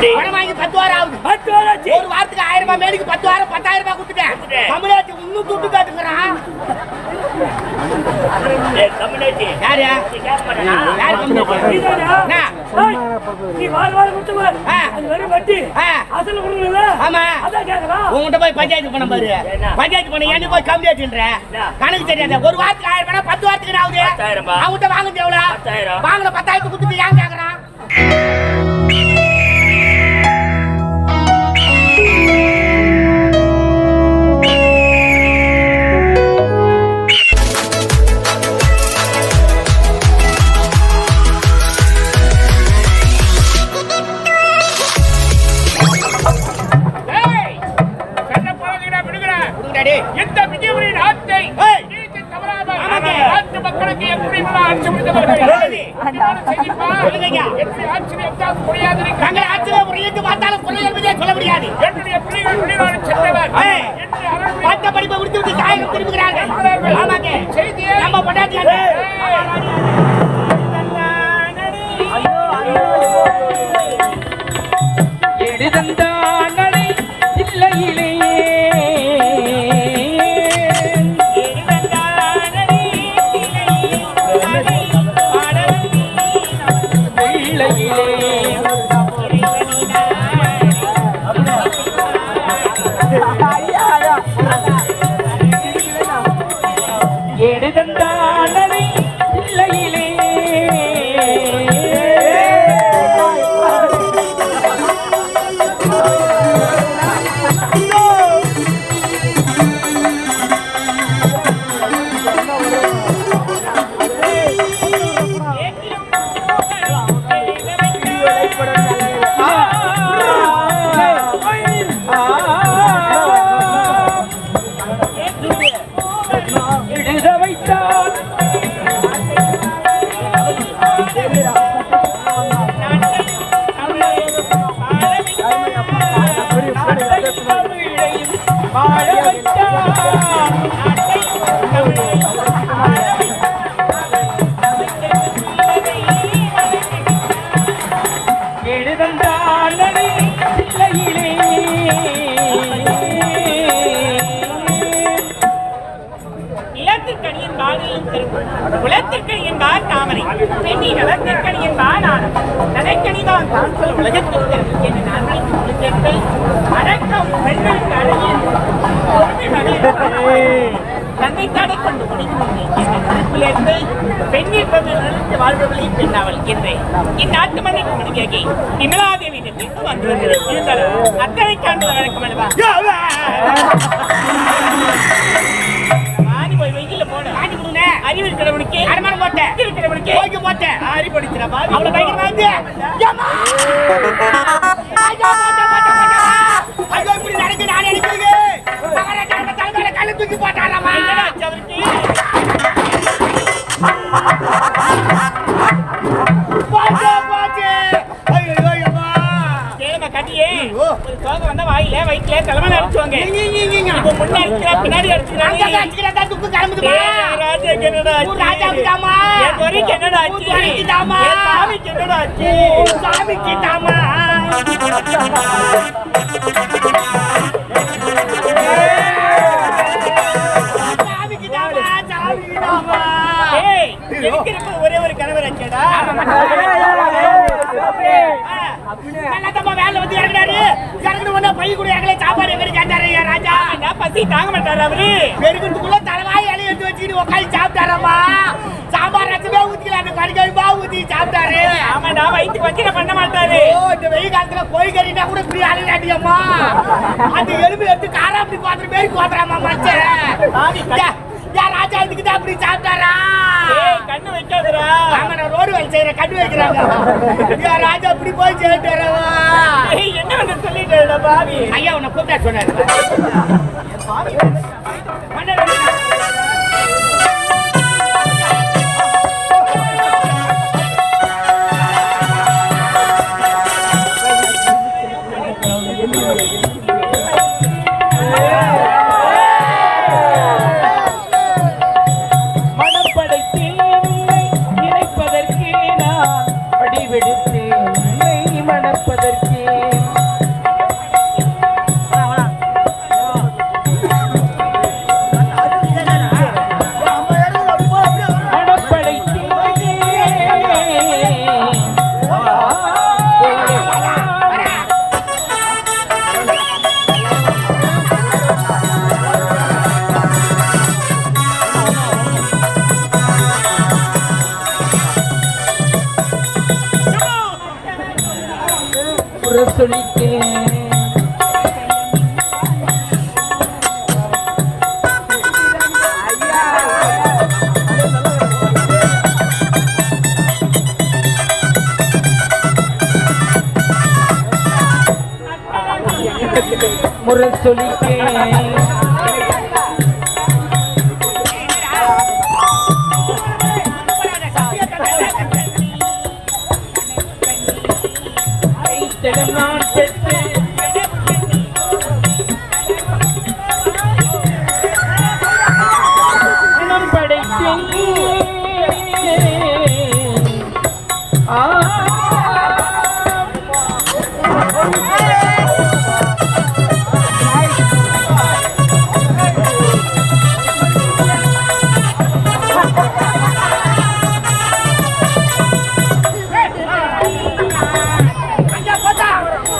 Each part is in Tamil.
எப்படி? பணம் வாங்கி பத்து வாரம் ஆகுது பத்து வாரம் ஆச்சு. ஒரு வாரத்துக்கு ஆயிரம் ரூபாய் மேலுக்கு பத்து வாரம் பத்தாயிரம் ரூபாய் கொடுத்துட்டேன். தமிழ்நாட்டு இன்னும் துட்டு காட்டுங்கிறான் கம்முனாச்சு. யாரு? யாரு நீ வார வாரம். உங்ககிட்ட போய் பஞ்சாயத்து பண்ண பாரு? பஞ்சாயத்து பண்ண என்ன போய் கம்மி ஆச்சுன்ற என்ன? கணக்கு தெரியாத ஒரு வாரத்துக்கு ஆயிரம் ரூபாய் பத்து வாரத்துக்கு ஆகுது. அவங்ககிட்ட எவ்வளவு பத்தாயிரம். வாங்கின பத்தாயிரத்து கொடுத்துட்டு ஏன் கேக்குறான் சரி. இப்படியான செய்திப்பா. சொல்லுங்கய்யா. எப்படி ஆட்சி புரியாது பார்த்தாலும் சொல்ல முடியாது. என்னுடைய பிள்ளைகள் வெளிநாடு சென்றவர். ஏய். என்று அருள்மொழி பட்ட படிப்பை முடித்து விட்டு தாயகம் திரும்புகிறார்கள் ஆமாங்க. செய்தியை நம்ம பொண்டாட்டி எடுதந்தானடை ಹಿಡಿದ குலத்திற்கணி என்பார் தாமரை. பெண்ணி நலத்திற்கணி என்பார் ஆனம் நடைக்கணிதான் தான் சொல் உலகத்திற்கு என்று நான் வைத்து அடக்கம் பெண்களுக்கு அழகியது பொறுமை தடை கொண்டு முடிந்து கொண்டேன் என்ற குறிப்பிலிருந்து பெண்ணில் நிறுத்தி வாழ்பவளை பெண்ணாவல் என்றேன். இந்நாட்டு மண்ணின் மனைவியாகி விமலாதேவி என்ற பெண் வந்து இருந்தாலும் அத்தனை காண்டு வழக்கம் அல்லவா? அறிவு இருக்கிறவனுக்கு அடமானம் போட்டேன் இருக்கிறவனுக்கு போய்க்கு போட்டேன் ஆடி படிக்கிற பாவி அவ்வளவு பயங்கரமா ஏம்மா! ஐயோ, இப்படி நடக்குது, நான் தலைமையில கல்லு தூக்கி வந்தா வாயில வயிற்றுல தலைமையில அடிச்சுவாங்க நீ, நீ, நீ, நீ. இப்போ முன்ன அடிக்கிறா பின்னாடி அடிச்சுக்கிறாங்க அடிச்சுக்கிறதா துப்பு கிளம்புதுமா. ராஜாக்கு என்னடா ஆச்சு ராஜாவுக்கு தாமா. என் துறைக்கு என்னடா ஆச்சு உன் துரைக்கு தாமா. என் சாமிக்கு என்னடா ஆச்சு சாமிக்கு தாமா. சாமிக்கு தாமா, சாமிக்கு தாமா. ஏய் எனக்கு இருப்பது ஒரே ஒரு கணவர் ஆச்சேடா நல்லதம்மா வேலை வந்து இறங்குனாரு. இறங்குன உடனே கூட சாப்பாடு எங்கடி கேட்டாரு ராஜா. பசி தாங்க மாட்டாரு அவரு பெருக்கிறதுக்குள்ள வச்சுக்கிட்டு உட்காந்து சாப்பிட்டாராம்மா. சாம்பார் ரசமே ஊத்திக்கல, அந்த கறிக்கறிமா ஊத்தி சாப்பிட்டாரு. ஆமாடா வச்சு நான் பண்ண மாட்டாரு ஓ, இந்த வெயில் காலத்துல கோழி கறினா கூட இப்படி அழுகாட்டியம்மா. அந்த எலும்பு எடுத்து காராப்படி கோத்துற மாதிரி கோத்துறாம்மா மனுஷன். யா- யா ராஜா இதுக்குதான் அப்படி சாப்பிட்டாரா கண்ணு வைக்காதடா ஆமா நான் ரோடு வேலை செய்யறேன் கண்டு வைக்கிறாங்க யா ராஜா இப்படி போய் சேர்த்து வரவா என்ன வந்து சொல்லிட்டேடா பாவி ஐயா உன்னை கூப்பிட்டா சொன்னாரு மன்னர் முரசொலிக்க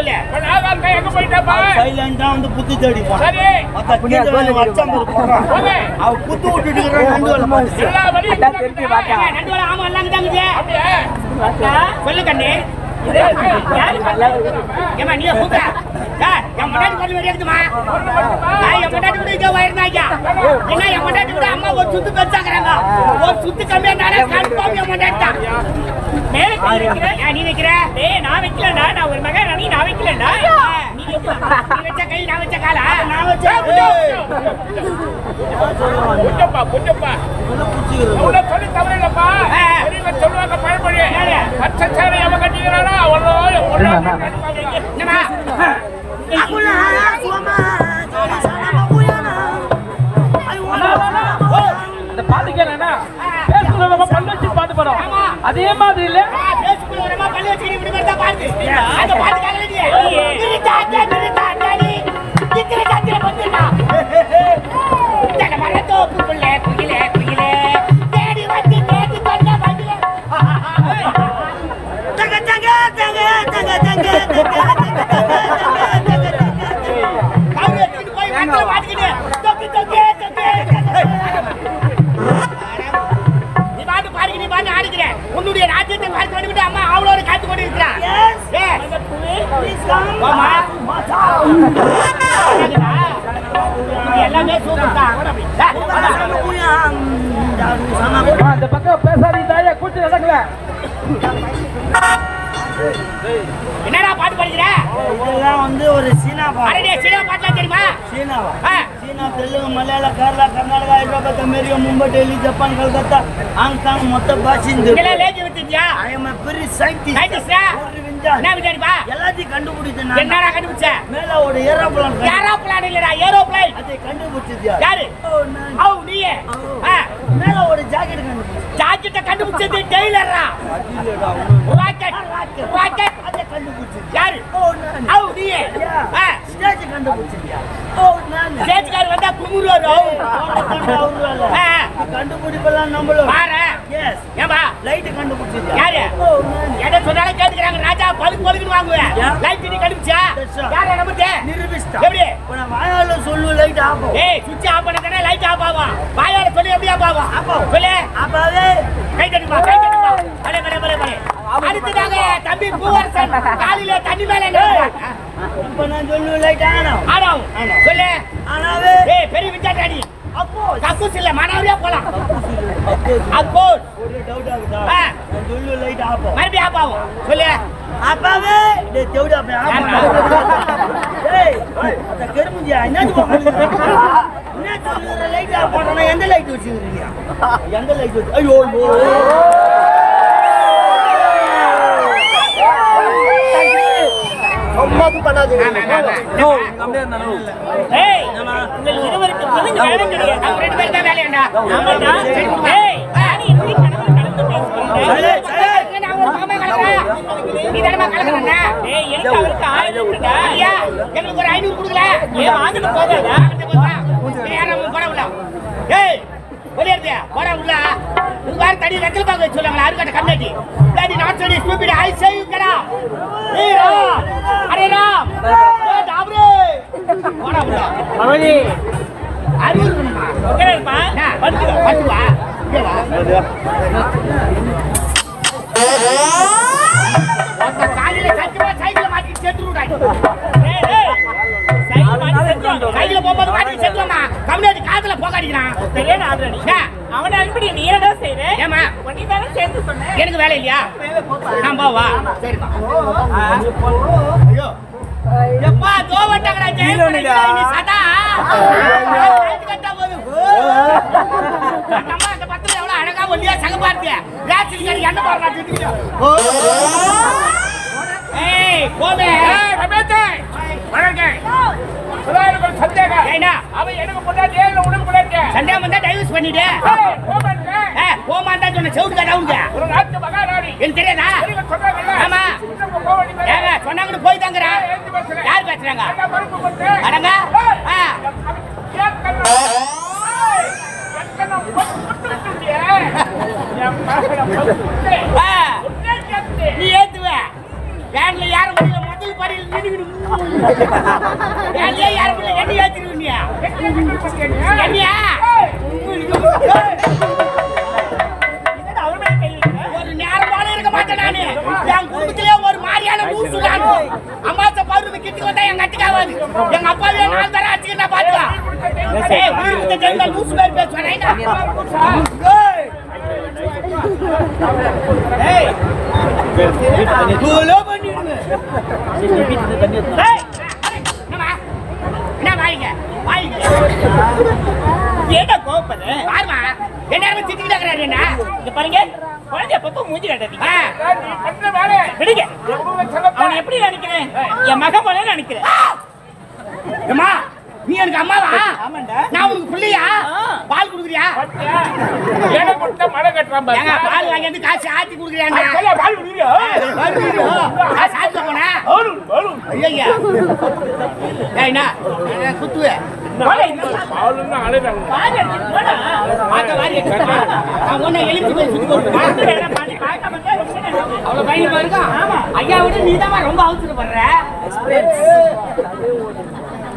சொல்லு. எங்க போயிட்டப்பா சைலண்டா வந்து புத்து தேடி போறான். போங்க. அவ புத்து விட்டுட்டு இருக்கிறான். நண்டு வேலை பார்த்து எல்லா வழியும் ஏங்க, ரெண்டு பேரும் ஆமா எல்லாம் இதாங்குது அப்படியே? சொல்லு கண்ணு. ஏமா நீ கூப்பிட என் முன்னாடி கொண்டு வரையா இருக்குமா என் முன்னாடி கூட இதோ என்ன என் முன்னாடி கூட அம்மா ஒரு சுத்து பெருசாக்குறாங்க. ஒரு சுத்து கம்மியா இருந்தாலே கன்ஃபார்ம் என் முன்னாடி தான் நீ வைக்கிற? ஏய் நான் வைக்கலடா நான் ஒரு மகன் நீ நான் வைக்கலடா நீ வச்ச கை நான் வச்ச காலா? நான் வச்ச புட்டப்பா புட்டப்பா. சொல்லி பெரியவங்க சொல்லுவாங்க பயன்படி அந்த பக்கம் பேசாதீங்க தாயா கூட்டு நடக்கல என்னடா பாட்டு படிக்கிற? இதெல்லாம் வந்து ஒரு சீனா பா அரடே சினிமா பாட்டுலாம் தெரியுமா? சீனாவா சீனா தெலுங்கு மலையாள Kerala Karnataka Hyderabad America Mumbai Delhi Japan Calcutta Hong Kong மொத்த இதெல்லாம் லேக்கி விட்டுட்டியா ஐ எம் scientist. சயின்டிஸ்டா. என்ன எல்லாத்தையும் கண்டுபிடிச்சேன் என்னடா கண்டுபிடிச்ச? மேல ஒரு ஏரோப்ளான் ஏரோப்ளான் இல்லடா ஏரோப்ளைன். அதை கண்டுபிடிச்சது யாரு? மேல ஒரு ஜாக்கெட் கண்டுபிடிச்சேன் ஜாக்கெட்டை கண்டுபிடிச்சது டெய்லரா? ராக்கெட் ராக்கெட் அதை கண்டுபிடிச்சது யாரு? அவ் ஆ, ஸ்டேஜ் நான் சேச்சுக்கார் வந்தா குமுறுவாரு. அவரு. கண்டுபிடிப்பெல்லாம் நம்மளும் பாரு. எஸ் ஏம்பா லைட் கண்டுபிடிச்சிருக்கியா யாரு? எதை சொன்னாலும் கேட்டுக்கிறாங்க. ராஜா பழுக்கு பழுக்குன்னு வாங்குவேன்? லைட் நீ கண்டுபிடிச்சா? Yes, sir. யார நம்பிட்டே நிரூபிச்சிட்டா. எப்படி? இப்ப நான் வாயால சொல்லு லைட் ஆகும். ஏய் சுவிட்ச் ஆஃப் பண்ணதானே லைட் ஆஃப் ஆகும். வாயால சொல்லி எப்படி ஆஃப் ஆகும். சொல்லு. அப்பாவே கை தட்டுமா கை அடுத்ததாக தம்பி பூவரசன். காலில தண்ணி மேல. இப்ப நான் சொல்லு லைட் ஆனும் ஆடாவும் சொல்லு. ஆனாவே ஏய் பெரிய விஜயாடி அப்போ கக்கூஸ் இல்ல மனாவரியா போலாம். அப்போ ஒரு டவுட் ஆகுதா. நான் சொல்லு லைட் ஆகும். மறுபடியும் ஆஃப் ஆகும். சொல்லு. அப்பாவே டேய் தேவடி அப்படி ஆமா. டேய் அந்த கருமுஞ்சியா? என்ன என்ன சொல்லுற? லைட் பண்ணா எந்த லைட் வச்சிருக்கீங்க எந்த லைட் வச்சு ஐயோ ஐயோ ஏய் இருவருக்கு வேலை கிடையாது அவங்க ரெண்டு பேரும் தான் வேலையாண்டா ஆமாடா ஏய் நீ இப்படி ஒரு நீ தானமா ஏய் எனக்கு அவருக்கு ஆயிரம் இருக்குடா ஐயா எங்களுக்கு ஒரு ஐநூறு கொடுக்கல ஏ வாங்கிட்டு போகாதா நம்ம போட உள்ள ஏய் போட உள்ள. வேற தடி ரெக்கல் பாக்க வச்சு சொல்லுவாங்க அருக்கட்ட கம்யூனிட்டி டாடி நாட் சரி ஸ்டூபிட் ஐ சே யூ கடா ஏய் ராம் அரே ரா ஏ டாப்ரே போட புள்ள அவனி அருள் பண்ணுமா ஓகே பா பத்து பத்து வா இங்க வா அந்த காலையில சத்தியமா சைக்கிள் மாட்டி செத்து சைக்கிள் போகும்போது மாட்டி செத்துமா கம்யூனிட்டி காதுல போகாடிக்கிறான் சரியான ஆல்ரெடி அவனை அனுப்பி நீ என்ன செய்யற ஏமா நீ தானே சேர்த்து சொன்ன. எனக்கு வேலை இல்லையா? நான் போவா. சரிப்பா ஐயோ. எப்பா தோவட்டங்கடா ஜெயலலிதா நீ சதா. நம்ம அந்த பத்துல எவ்வளவு அழகா ஒல்லியா ரேஷன் கார்டு என்ன போடுறா ஏய் ரமேஷே, எனக்கு ஒரு சந்தேகம். ஏண்டா அவன் எனக்கு உனக்கு? சந்தேகம் வந்தா டைவர்ஸ் பண்ணிடு. ஏ போமா தான் சொன்ன ஒரு நாட்டு மகாராணி. தெரியாதா? ஆமா. ஏங்க சொன்னாங்கன்னு போய் தாங்கறா. யார் பேசுறாங்க? அடங்க ஆ. நீ ஏத்துவ வேன்ல யாரும் முடியல முதல் பரியில் நின்னுக்கிட்டு வேன்லயே யாரும் முடியல என்ன ஏத்திருவீங்க என்ன கிண்டல் பண்றியா நீ? என்னையா ஏய், ஒரு நேரம் போல இருக்க மாட்டேன் நானு. என் குடும்பத்திலே ஒரு மாதிரியான நானு கிட்ட வந்தா எங்க அட்டுக்காவாது எங்க அப்பாவே நாலு தர அச்சுக்கு நான் பாத்துவா கொடுத்த ஜெயில லூசு மாதிரி பேசுவேன். என்ன கோலோ என்ன வாயிங்க? இருக்கிறாரு என்ன? பாருங்க, குழந்தைய பக்கம் மூஞ்சி காட்டாதீங்க. விடுங்க. எப்படி நினைக்கிறேன்? என் மகன் போல நினைக்கிறேன். ஏம்மா, நீ எனக்கு அம்மாவா? நான் உனக்கு பிள்ளையா? பால் குடுக்குறியா? கொடுத்தா மழை கட்டுறான் பால் வாங்கி வந்து காசு ஆத்தி குடுக்குறியா? பால் குடிக்கிறியா? காசு ஆத்தி போனா. ஐயா ஏய்னா குத்துவே? ஐயா விட நீதாம்மா ரொம்ப அவசரப்படுற.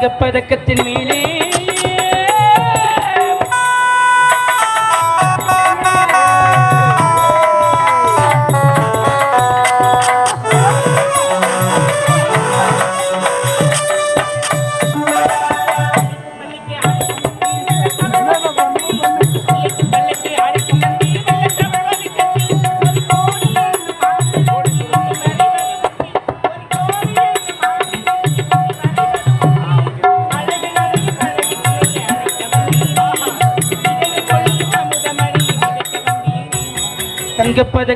மேலே பதக்கத்தின் மேலே வந்தீரே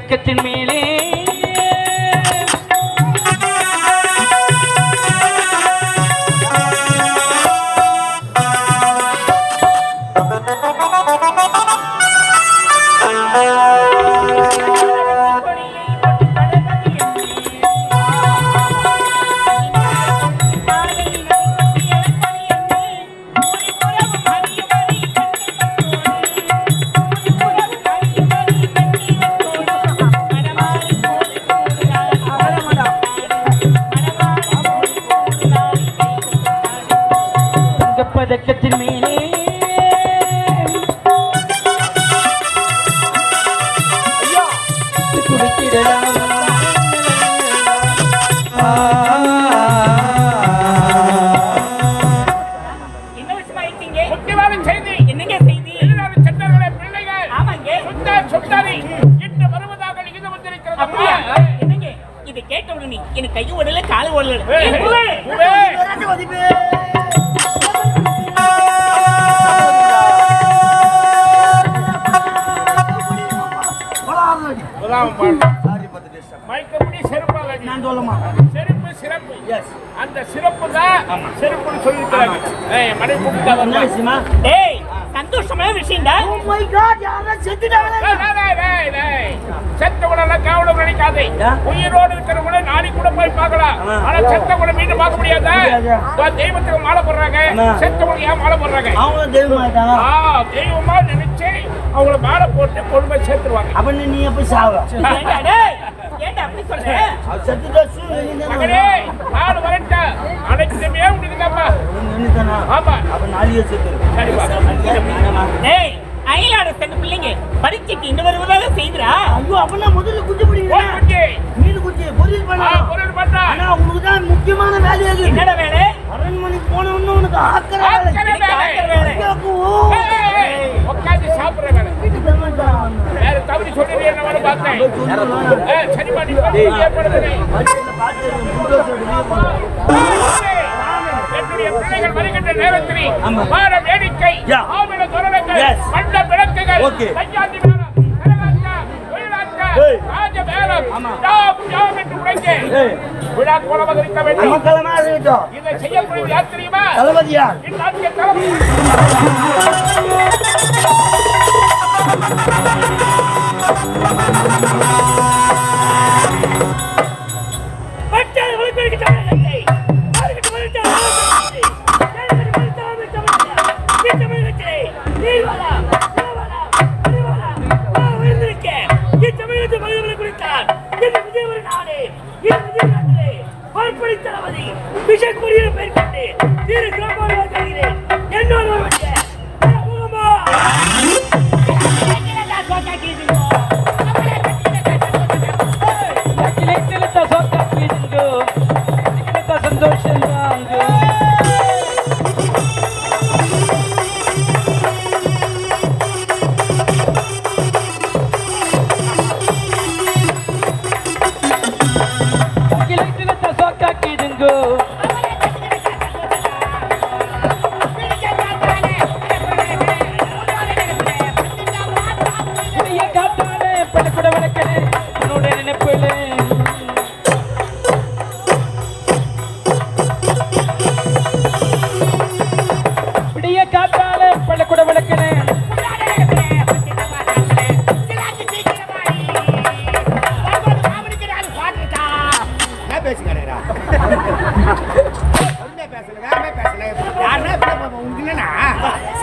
முக்கியமான செய்தி. என்னங்க செய்தி? வெளிநாடு சென்றவர்களே பிள்ளைகள் ஆமாங்க. சுத்த சுத்தரி இன்று வருவதாக இது வந்திருக்கிறது. அப்படியா? என்னங்க? இது கேட்ட உடனே எனக்கு கை ஓடல கால் ஓடல. மயக்கமுடி செருப்பாக. நான் சொல்ல மாட்டேன் செருப்பு சிறப்பு. எஸ் அந்த சிறப்பு தான் செருப்புன்னு சொல்லியிருக்கிறாங்க. ஏய், மனைவி கூப்பிட்டா வரலாம். விஷயமா? டேய் சந்தோஷமான விஷயம்டா. ஓ மை காட் யாரா செத்துட்டாங்களே? டேய், டேய், டேய். செத்தவனெல்லாம் கேவலம் நினைக்காதே? உயிரோடு இருக்கிறவங்கள நாடி கூட போய் பார்க்கலாம். ஆனா செத்தவங்களை மீண்டும் பார்க்க முடியாதா? தெய்வத்துக்கு மாலை போடுறாங்க. ஆமா. செத்தவங்க ஏன் மாலை போடுறாங்க? அவங்களும் தெய்வமாயிட்டாங்க ஆ தெய்வமா நினைச்சு அவங்கள மாலை போட்டு கொண்டு போய் சேர்த்துருவாங்க. அப்ப நீ எப்ப சாவ. ஏண்டா அப்படி சொல்ற? செத்துட்டா சூழ்நிலை மகனே நாடு வரட்ட அனைத்துமே உண்டுதாப்பா என்னதானா ஆமா. அப்ப நாளையே செத்து சரிப்பா டேய் அயலாட சென்று பிள்ளைங்க பரீட்சைக்கு இன்னும் வருவதாக செய்துடா ஐயோ அப்பனா முதல்ல குஞ்சு குட்டி மீன் குஞ்சு பொரியல் பண்ணா. பொருள் பண்றா ஆனா உங்களுக்கு தான் முக்கியமான வேலையா இருக்கு என்னடா வேலை? அரண்மனைக்கு போன உடனே உனக்கு ஆக்கிற வேலை. ஆக்கிற வேலை. வேலை. உட்கார்ந்து சாப்பிடுற வேலை. வேற தவறி சொல்லி என்ன வேலை பார்த்தேன்? ஏய், சரிப்பா நீ என்னுடைய பிள்ளைகள் வருகின்ற நேரத்தில். வார வேடிக்கை. ஆவண. வண்ண விளக்குகள். கையாண்டி ஒயிலாட்டா, Thank you.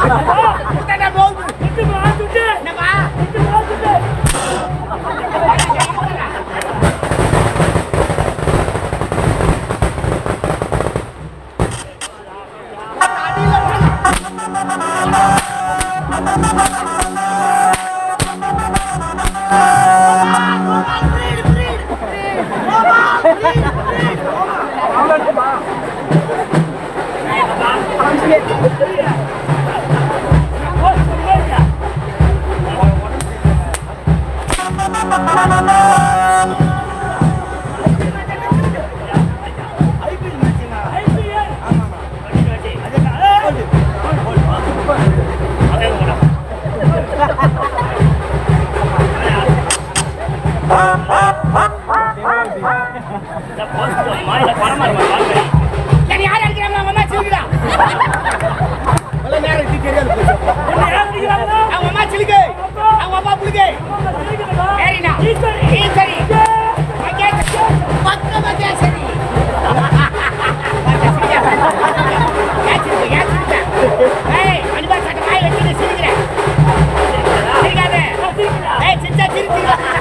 Ha ha ha! என்னை யார் அடிக்கிறாங்க? அவங்க அம்மா சிரிக்குதா? இவ்வளவு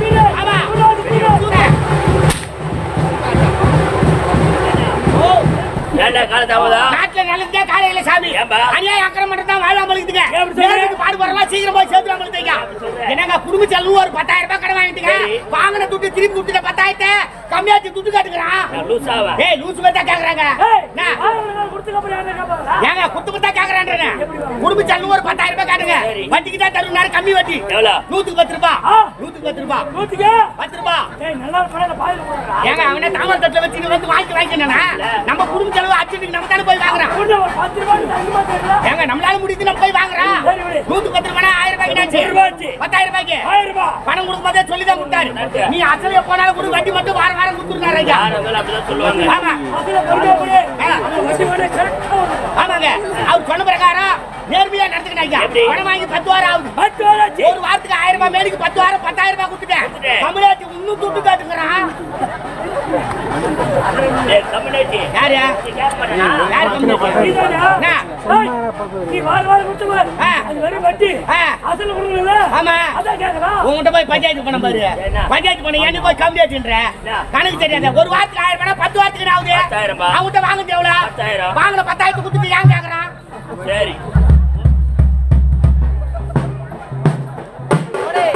வீரர், வீரர். சூரன். ஏன்டா காலத்தாமதா நாட்டுல நல்லதே காலையில சாமி? அநியாய மட்டும் தான் சொல்ற? மேலுக்கு பாடுபடுறலாம் சீக்கிரம் போய் சேர்த்து நம்மளுக்கு என்னங்க குடும்ப செலவு ஒரு பத்தாயிரம் ரூபாய் கடன் வாங்கிட்டுங்க. வாங்கின துட்டு திருப்பி கொடுத்துட்ட பத்தாயிரத்தை கம்மியாச்சு துட்டு காட்டுக்கிறான் ஏய் லூசு பத்தா கேக்குறாங்க? ஏங்க குத்து பத்தா கேக்குறான்றேன் குடும்ப செலவு ஒரு பத்தாயிரம் ரூபாய் காட்டுங்க. வட்டிக்கு தான் தருணாரு கம்மி வட்டி? நூத்துக்கு பத்து ரூபாய். நூத்துக்கு பத்து ரூபாய் நூத்துக்கு? பத்து ரூபாய். ஏங்க அவனே தாமரை தட்டுல வச்சு வந்து வாங்கி வாங்கிக்கணும்னா நம்ம குடும்ப செலவு அச்சுட்டு நம்ம தானே போய் வாங்குறோம் ஏங்க நம்மளால முடியுது நம்ம போய் வாங்குறோம். நூத்துக்கு பத்து ரூபாய் ஆயிரம் ரூபாய்க்கு. பத்தாயிரம் ரூபாய்க்கு? ஆயிரம் ரூபாய். பணம் கொடுக்கும்போதே சொல்லிதான் கொடுத்தாரு. நீ அசல போனாலும் கூட வட்டி மட்டும் வாரம் வாரம் கொடுத்துருந்தாரு ஐயா. ஆமா. ஆமாங்க. அவர் சொன்ன பிரகாரம் நேர்மையா எப்படி? பணம் வாங்கி பத்து வாரம் ஆகுது. பத்து வாராச்சு. ஒரு வாரத்துக்கு ஆயிரம் ரூபாய் மேலுக்கு பத்து வாரம் பத்தாயிரம் ரூபாய் கொடுத்துட்டேன். தமிழாச்சு இன்னும் துட்டு வாரம் வாரம் கேட்கலாம். உங்ககிட்ட போய் பஞ்சாயத்து பண்ண பாரு? பஞ்சாயத்து பண்ண என்ன போய் கம்மியாச்சுன்ற? கணக்கு தெரியாத. ஒரு வாரத்துக்கு ஆயிரம் ரூபாய் பத்து வாரத்துக்கு ஆகுது. அவங்ககிட்ட எவ்வளவு பத்தாயிரம். வாங்குற பத்தாயிரத்து கொடுத்துட்டு ஏன் கேக்குறான் சரி. ஏய்,